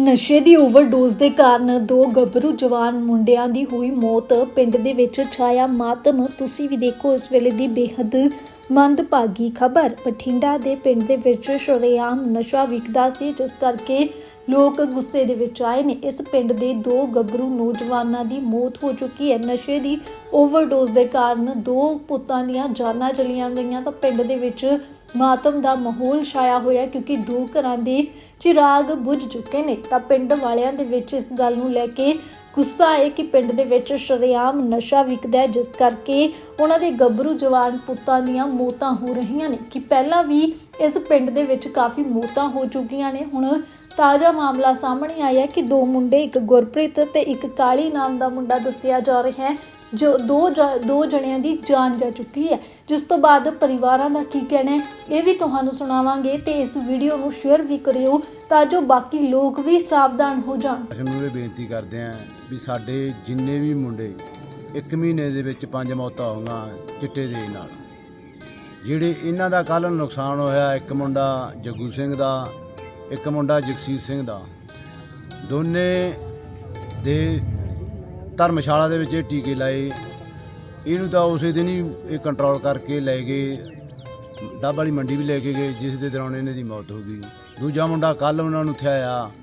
ਨਸ਼ੇ ਦੀ ਓਵਰਡੋਜ਼ ਦੇ ਕਾਰਨ ਦੋ ਗੱਭਰੂ ਜਵਾਨ ਮੁੰਡਿਆਂ ਦੀ ਹੋਈ ਮੌਤ। ਪਿੰਡ ਦੇ ਵਿੱਚ ਛਾਇਆ ਮਾਤਮ, ਤੁਸੀਂ ਵੀ ਦੇਖੋ ਇਸ ਵੇਲੇ ਦੀ ਬੇਹੱਦ ਮੰਦਭਾਗੀ ਖਬਰ। ਬਠਿੰਡਾ ਦੇ ਪਿੰਡ ਦੇ ਵਿੱਚ ਸ਼ਰੇਆਮ ਨਸ਼ਾ ਵਿਕਦਾ ਸੀ, ਜਿਸ ਕਰਕੇ ਲੋਕ ਗੁੱਸੇ ਦੇ ਵਿੱਚ ਆਏ ਨੇ। ਇਸ ਪਿੰਡ ਦੇ ਦੋ ਗੱਭਰੂ ਨੌਜਵਾਨਾਂ ਦੀ ਮੌਤ ਹੋ ਚੁੱਕੀ ਹੈ। ਨਸ਼ੇ ਦੀ ਓਵਰਡੋਜ਼ ਦੇ ਕਾਰਨ ਦੋ ਪੁੱਤਾਂ ਦੀਆਂ ਜਾਨਾਂ ਚਲੀਆਂ ਗਈਆਂ ਤਾਂ ਪਿੰਡ ਦੇ ਵਿੱਚ ਮਾਤਮ ਦਾ ਮਾਹੌਲ ਛਾਇਆ ਹੋਇਆ ਕਿਉਂਕਿ ਦੋ ਘਰਾਂ ਦੇ ਚਿਰਾਗ ਬੁਝ ਚੁੱਕੇ ਨੇ। ਤਾਂ ਪਿੰਡ ਵਾਲਿਆਂ ਦੇ ਵਿੱਚ ਇਸ ਗੱਲ ਨੂੰ ਲੈ ਕੇ ਗੁੱਸਾ ਹੈ ਕਿ ਪਿੰਡ ਦੇ ਵਿੱਚ ਸ਼ਰੇਆਮ ਨਸ਼ਾ ਵਿਕਦਾ ਹੈ, ਜਿਸ ਕਰਕੇ ਉਹਨਾਂ ਦੇ ਗੱਭਰੂ ਜਵਾਨ ਪੁੱਤਾਂ ਦੀਆਂ ਮੌਤਾਂ ਹੋ ਰਹੀਆਂ ਨੇ। ਕਿ ਪਹਿਲਾਂ ਵੀ ਇਸ ਪਿੰਡ ਦੇ ਵਿੱਚ ਕਾਫੀ ਮੌਤਾਂ ਹੋ ਚੁੱਕੀਆਂ ਨੇ। ਹੁਣ ਤਾਜ਼ਾ ਮਾਮਲਾ ਸਾਹਮਣੇ ਆਇਆ ਕਿ ਦੋ ਮੁੰਡੇ, ਇੱਕ ਗੁਰਪ੍ਰੀਤ ਤੇ ਇੱਕ ਕਾਲੀ ਨਾਮ ਦਾ ਮੁੰਡਾ ਦੱਸਿਆ ਜਾ ਰਿਹਾ ਹੈ, ਜੋ ਦੋ ਜ- ਦੋ ਜਣਿਆਂ ਦੀ ਜਾਨ ਜਾ ਚੁੱਕੀ ਹੈ। ਜਿਸ ਤੋਂ ਬਾਅਦ ਪਰਿਵਾਰਾਂ ਦਾ ਕੀ ਕਹਿਣਾ ਹੈ, ਇਹ ਵੀ ਤੁਹਾਨੂੰ ਸੁਣਾਵਾਂਗੇ ਤੇ ਇਸ ਵੀਡੀਓ ਨੂੰ ਸ਼ੇਅਰ ਵੀ ਕਰਿਓ ਤਾਂ ਜੋ ਬਾਕੀ ਲੋਕ ਵੀ ਸਾਵਧਾਨ ਹੋ ਜਾਣ। ਪ੍ਰਸ਼ਾਸਨ ਨੂੰ ਇਹ ਬੇਨਤੀ ਕਰਦੇ ਆਂ ਵੀ ਸਾਡੇ ਜਿੰਨੇ ਵੀ ਮੁੰਡੇ, ਇੱਕ ਮਹੀਨੇ ਦੇ ਵਿੱਚ ਪੰਜ ਮੌਤਾਂ ਹੋਈਆਂ ਚਿੱਟੇ ਦੇ ਨਾਲ। ਜਿਹੜੇ ਇਹਨਾਂ ਦਾ ਕੱਲ ਨੁਕਸਾਨ ਹੋਇਆ, ਇੱਕ ਮੁੰਡਾ ਜੱਗੂ ਸਿੰਘ ਦਾ, ਇੱਕ ਮੁੰਡਾ ਜਗਸੀਰ ਸਿੰਘ ਦਾ। ਦੋਨੇ ਦੇ ਧਰਮਸ਼ਾਲਾ ਦੇ ਵਿੱਚ ਇਹ ਟੀਕੇ ਲਾਏ। ਇਹਨੂੰ ਤਾਂ ਉਸੇ ਦਿਨ ਹੀ ਇਹ ਕੰਟਰੋਲ ਕਰਕੇ ਲੈ ਗਏ। ਡੱਬ ਵਾਲੀ ਮੰਡੀ ਵੀ ਲੈ ਕੇ ਗਏ, ਜਿਸ ਦੇ ਦੌਰਾਨ ਇਹਨਾਂ ਦੀ ਮੌਤ ਹੋ ਗਈ। ਦੂਜਾ ਮੁੰਡਾ ਕੱਲ ਉਹਨਾਂ ਨੂੰ ਥਿਆਇਆ